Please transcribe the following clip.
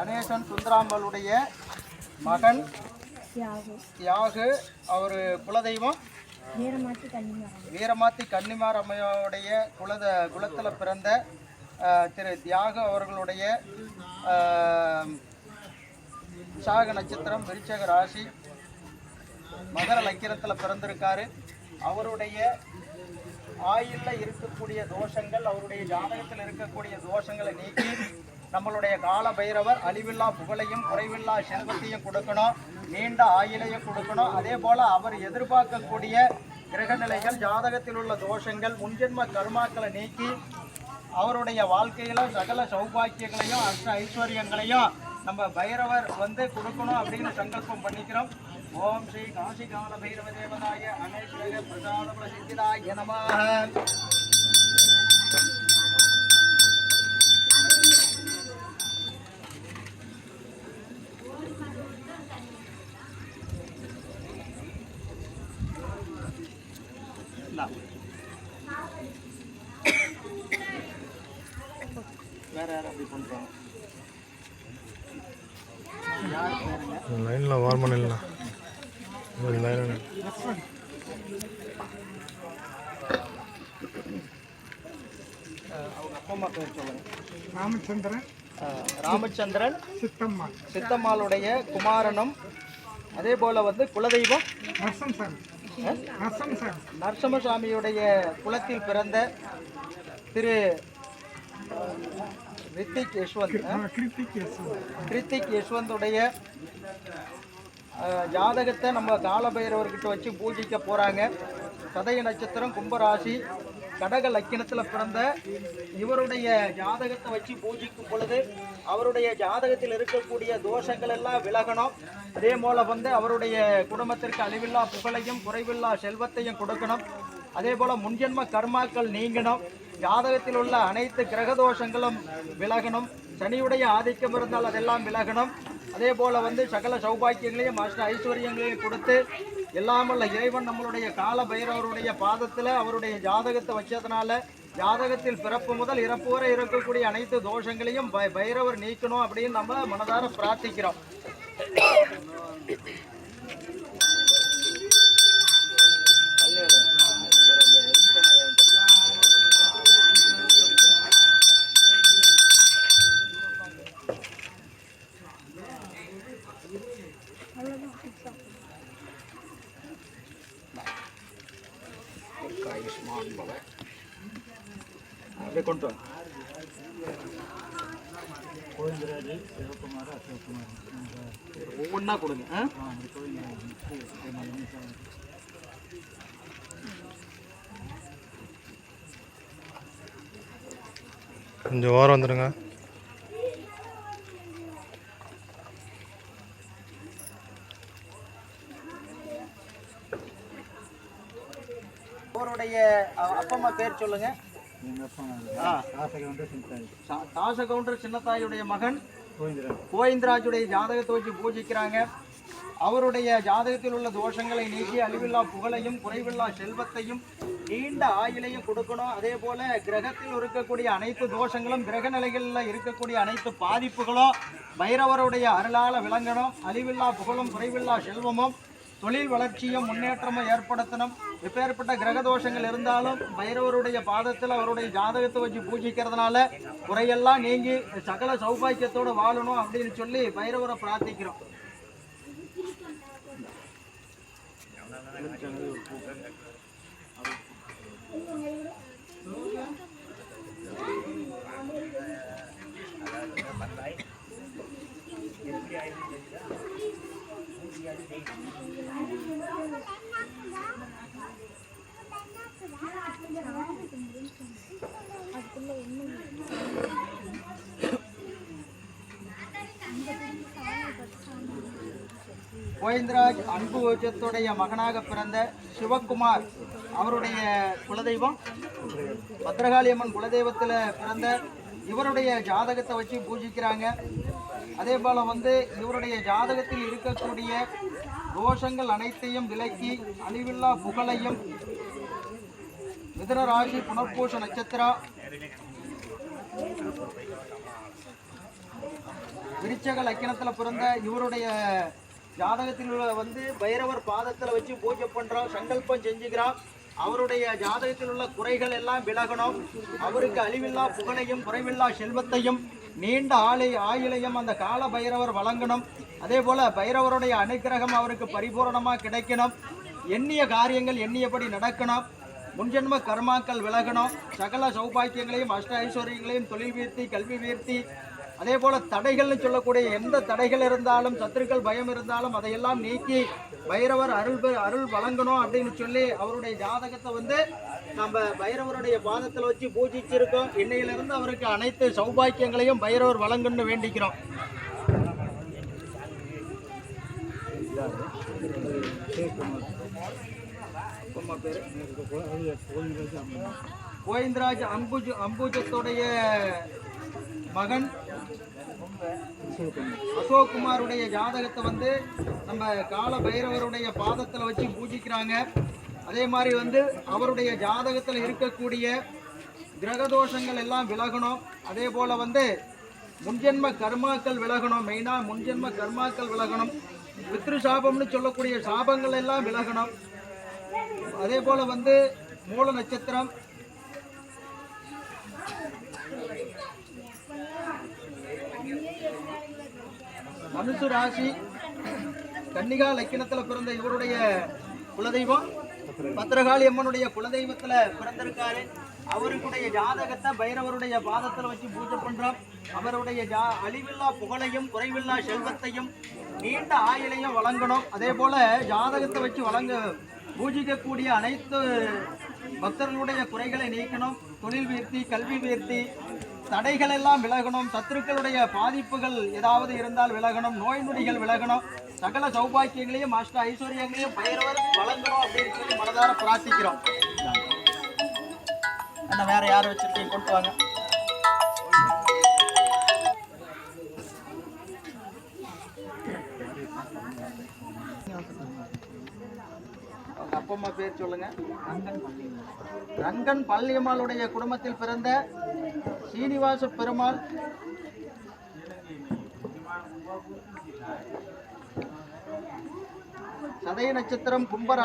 கணேசன் சுந்தராம்பலுடைய மகன் தியாகு. தியாகு அவர் குலதெய்வம். வீரமாத்தி கன்னிமார் அம்மையோடைய குலத குலத்தில் பிறந்த திரு தியாகு அவர்களுடைய விசாக நட்சத்திரம் விருச்சக ராசி மகர லக்கிரத்தில் பிறந்திருக்காரு. அவருடைய ஆயுள்ல இருக்கக்கூடிய தோஷங்கள் அவருடைய ஜாதகத்தில் இருக்கக்கூடிய தோஷங்களை நீக்கி நம்மளுடைய கால பைரவர் அழிவில்லா புகழையும் குறைவில்லா செல்வத்தையும் கொடுக்கணும் நீண்ட ஆயிலையும் கொடுக்கணும். அதே போல அவர் எதிர்பார்க்கக்கூடிய கிரகநிலைகள் ஜாதகத்தில் உள்ள தோஷங்கள் முன்ஜென்ம கர்மாக்களை நீக்கி அவருடைய வாழ்க்கையில சகல சௌபாக்கியங்களையும் அஷ்ட ஐஸ்வர்யங்களையும் நம்ம பைரவர் வந்து கொடுக்கணும் அப்படின்னு சங்கல்பம் பண்ணிக்கிறோம். ஓம் ஸ்ரீ காசி கால பைரவ தேவதாய அனேஸ்வர பிரசாத பிரசித்திராய நமாக வேற அப்படி லைனில் அவங்க அப்பா அம்மா பேர் ராமச்சந்திரன் ராமச்சந்திரன் சித்தம்மா. சித்தம்மாளுடைய குமாரனும் அதே போல வந்து குலதெய்வம் நரசிம்மசாமியுடைய குலத்தில் பிறந்த திரு ரித்திக் யஷ்வந்த். கிருத்திக் யஷ்வந்துடைய ஜாதகத்தை நம்ம காலபைரவர்கிட்ட வச்சு பூஜிக்க போறாங்க. சதய நட்சத்திரம் கும்பராசி கடக லக்கினத்தில் பிறந்த இவருடைய ஜாதகத்தை வச்சு பூஜிக்கும் பொழுது அவருடைய ஜாதகத்தில் இருக்கக்கூடிய தோஷங்கள் எல்லாம் விலகணும். அதே போல வந்து அவருடைய குடும்பத்திற்கு அழிவில்லா புகழையும் குறைவில்லா செல்வத்தையும் கொடுக்கணும். அதே போல முன்ஜென்ம கர்மாக்கள் நீங்கணும். ஜாதகத்தில் உள்ள அனைத்து கிரக தோஷங்களும் விலகணும். சனியுடைய ஆதிக்கம் இருந்தால் அதெல்லாம் விலகணும். அதே போல் வந்து சகல சௌபாக்கியங்களையும் அஷ்ட ஐஸ்வர்யங்களையும் கொடுத்து எல்லாமல்ல இறைவன் நம்மளுடைய கால பைரவருடைய பாதத்தில் அவருடைய ஜாதகத்தை வச்சதுனால ஜாதகத்தில் பிறப்பு முதல் இறப்பு வரை இருக்கக்கூடிய அனைத்து தோஷங்களையும் பை- பைரவர் நீக்கணும் அப்படின்னு நம்ம மனதார பிரார்த்திக்கிறோம். அப்படியே கொண்டு வாங்க ஒவ்வொன்றா கொடுங்க? கொஞ்சம் ஓரம் வந்துடுங்க அவருடைய அஹ், அப்பா அம்மா பேர் சொல்லுங்க. தாச கவுண்டர் சின்னத்தாயுடைய மகன் கோவிந்தராஜுடைய ஜாதகத்தை வச்சு பூஜிக்கிறாங்க. அவருடைய ஜாதகத்தில் உள்ள தோஷங்களை நீக்கி அழிவில்லா புகழையும் குறைவில்லா செல்வத்தையும் நீண்ட ஆயுளையும் கொடுக்கணும். அதே போல கிரகத்தில் இருக்கக்கூடிய அனைத்து தோஷங்களும் கிரக நிலைகளில் இருக்கக்கூடிய அனைத்து பாதிப்புகளும் பைரவருடைய அருளால விளங்கணும். அழிவில்லா புகழும் குறைவில்லா செல்வமும் தொழில் வளர்ச்சியும் முன்னேற்றமும் ஏற்படுத்தணும். எப்பேற்பட்ட கிரக தோஷங்கள் இருந்தாலும் பைரவருடைய பாதத்தில் அவருடைய ஜாதகத்தை வச்சு பூஜிக்கிறதுனால குறையெல்லாம் நீங்கி சகல சௌபாக்கியத்தோடு வாழணும் அப்படின்னு சொல்லி பைரவரை பிரார்த்திக்கிறோம். கோவிந்தராஜ் அன்பு மகனாக பிறந்த சிவகுமார் அவருடைய குலதெய்வம். பத்ரகாளி அம்மன் குலதெய்வத்தில் பிறந்த இவருடைய ஜாதகத்தை வச்சு பூஜிக்கிறாங்க. அதே போல் வந்து இவருடைய ஜாதகத்தில் இருக்கக்கூடிய தோஷங்கள் அனைத்தையும் விலக்கி அழிவில்லா புகழையும் மிதனராசி புனர்பூஷ நட்சத்திரா நட்சத்திரம் விருச்சக லக்கணத்தில் பிறந்த இவருடைய ஜாதகத்தில் உள்ள வந்து பைரவர் பாதத்தில் வச்சு பூஜை பண்ணுறோம் சங்கல்பம் செஞ்சுக்கிறோம் அவருடைய ஜாதகத்தில் உள்ள குறைகள் எல்லாம் விலகணும். அவருக்கு அழிவில்லா புகழையும் குறைவில்லா செல்வத்தையும் நீண்ட ஆளை ஆயுளையும் அந்த கால பைரவர் வழங்கணும். அதே போல பைரவருடைய அனுக்கிரகம் அவருக்கு பரிபூரணமாக கிடைக்கணும். எண்ணிய காரியங்கள் எண்ணியபடி நடக்கணும். முன்ஜென்ம கர்மாக்கள் விலகணும். சகல சௌபாக்கியங்களையும் அஷ்ட ஐஸ்வர்யங்களையும் தொழில் வீர்த்தி கல்வி வீர்த்தி அதே போல தடைகள்னு சொல்லக்கூடிய எந்த தடைகள் இருந்தாலும் சத்துருக்கள் பயம் இருந்தாலும் அதையெல்லாம் நீக்கி பைரவர் அருள் அருள் வழங்கணும் அப்படின்னு சொல்லி அவருடைய ஜாதகத்தை வந்து நம்ம பைரவருடைய பாதத்தில் வச்சு பூஜிச்சிருக்கோம். இன்னையிலிருந்து அவருக்கு அனைத்து சௌபாக்கியங்களையும் பைரவர் வழங்கணும்னு வேண்டிக்கிறோம். கோவிந்தராஜ் அம்புஜ் அம்புஜத்துடைய மகன் அசோக்குமாருடைய ஜாதகத்தை வந்து நம்ம கால பைரவருடைய பாதத்தில் வச்சு பூஜிக்கிறாங்க. அதே மாதிரி வந்து அவருடைய ஜாதகத்தில் இருக்கக்கூடிய கிரகதோஷங்கள் எல்லாம் விலகணும். அதே போல் வந்து முன்ஜென்ம கர்மாக்கள் விலகணும். மெயினாக முன்ஜென்ம கர்மாக்கள் விலகணும். பித்ரு சாபம்னு சொல்லக்கூடிய சாபங்கள் எல்லாம் விலகணும். அதே போல் வந்து மூல நட்சத்திரம் மனுசு ராசி கன்னிகா லக்கினத்துல பிறந்த இவருடைய குலதெய்வம். பத்திரகாளி அம்மனுடைய குலதெய்வத்துல பிறந்திருக்காரு. அவருடைய ஜாதகத்தை பைரவருடைய பாதத்துல வச்சு பூஜை பண்றோம். அவருடைய ஜா அழிவில்லா புகழையும் குறைவில்லா செல்வத்தையும் நீண்ட ஆயுளையும் வழங்கணும். அதே போல ஜாதகத்தை வச்சு வழங்க பூஜிக்கக்கூடிய அனைத்து பக்தர்களுடைய குறைகளை நீக்கணும். தொழில் வீர்த்தி கல்வி வீர்த்தி தடைகள் எல்லாம் விலகணும் சத்துருக்களுடைய பாதிப்புகள் ஏதாவது இருந்தால் விலகணும் நோய் நொடிகள் விலகணும் சகல சௌபாக்கியங்களையும் அஷ்ட ஐஸ்வர்யங்களையும் பைரவர் வழங்கணும் அப்படின்னு சொல்லி மனதார பிரார்த்திக்கிறோம். வேற யார் வச்சிருக்கீங்க? கொண்டு வாங்க. அவங்க அம்மா பேர் சொல்லுங்க. ரங்கன் பள்ளியம்மாளுடைய குடும்பத்தில் பிறந்த சீனிவாச பெருமாள். சதய நட்சத்திரம் கும்பரா